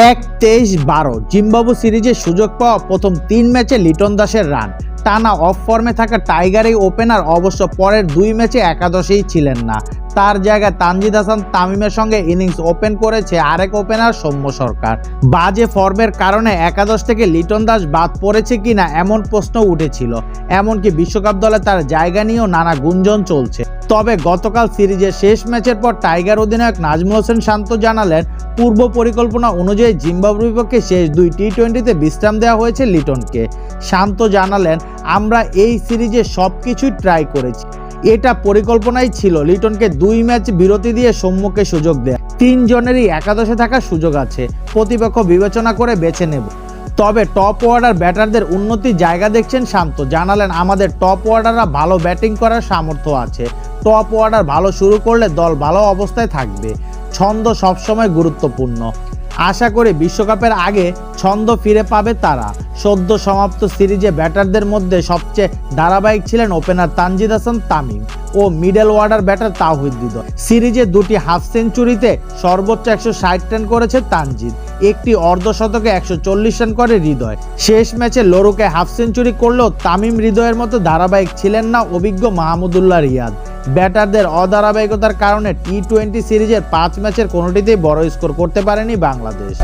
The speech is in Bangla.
এক তেইশ বারো জিম্বাবু সিরিজে সুযোগ পাওয়া প্রথম তিন ম্যাচে লিটন দাসের রান। টানা অফ ফর্মে থাকা টাইগার এই ওপেনার অবশ্য পরের দুই ম্যাচে একাদশেই ছিলেন না। তার জায়গায় তানজিদ হাসান তামিমের সঙ্গে ইনিংস ওপেন করেছে আরেক ওপেনার সৌম্য সরকার। বাজে ফর্মের কারণে একাদশ থেকে লিটন দাস বাদ পড়েছে কিনা এমন প্রশ্ন উঠেছিল। এমনকি বিশ্বকাপ দলে তার জায়গা নিয়েও নানা গুঞ্জন চলছে। তবে গতকাল সিরিজের শেষ ম্যাচের পর টাইগার অধিনায়ক নাজমুল হোসেন শান্ত জানালেন, পূর্ব পরিকল্পনা অনুযায়ী জিম্বাবুর বিপক্ষে শেষ দুই টি টোয়েন্টিতে বিশ্রাম দেওয়া হয়েছে লিটনকে। শান্ত জানালেন, আমরা এই সিরিজে সব কিছুই ট্রাই করেছি। এটা পরিকল্পনাই ছিল লিটনকে দুই ম্যাচ বিরতি দিয়ে সৌম্যকে সুযোগ দেয়। তিনজনেরই একাদশে থাকার সুযোগ আছে। প্রতিপক্ষ বিবেচনা করে বেছে নেব। তবে টপ অর্ডার ব্যাটারদের উন্নতির জায়গা দেখছেন শান্ত। জানালেন, আমাদের টপ অর্ডাররা ভালো ব্যাটিং করার সামর্থ্য আছে। টপ অর্ডার ভালো শুরু করলে দল ভালো অবস্থায় থাকবে। ছন্দ সবসময় গুরুত্বপূর্ণ। আশা করি বিশ্বকাপের আগে ছন্দ ফিরে পাবে তারা। সদ্য সমাপ্ত সিরিজে ব্যাটারদের মধ্যে সবচেয়ে ধারাবাহিক ছিলেন ওপেনার তানজিদ হাসান তামিম ও middle order batter Towhid Hridoy. সিরিজে দুটি হাফ সেঞ্চুরিতে সর্বোচ্চ একশো ষাট রান করেছে তানজিদ। একটি অর্ধশতকে একশো চল্লিশ রান করে হৃদয়। শেষ ম্যাচে লোরুকে হাফ সেঞ্চুরি করলেও তামিম হৃদয়ের মতো ধারাবাহিক ছিলেন না অভিজ্ঞ মাহমুদুল্লাহ রিয়াদ। ব্যাটারদের অধারাবাহিকতার কারণে টি টোয়েন্টি সিরিজের পাঁচ ম্যাচের কোনোটিতেই বড় স্কোর করতে পারেনি বাংলাদেশ।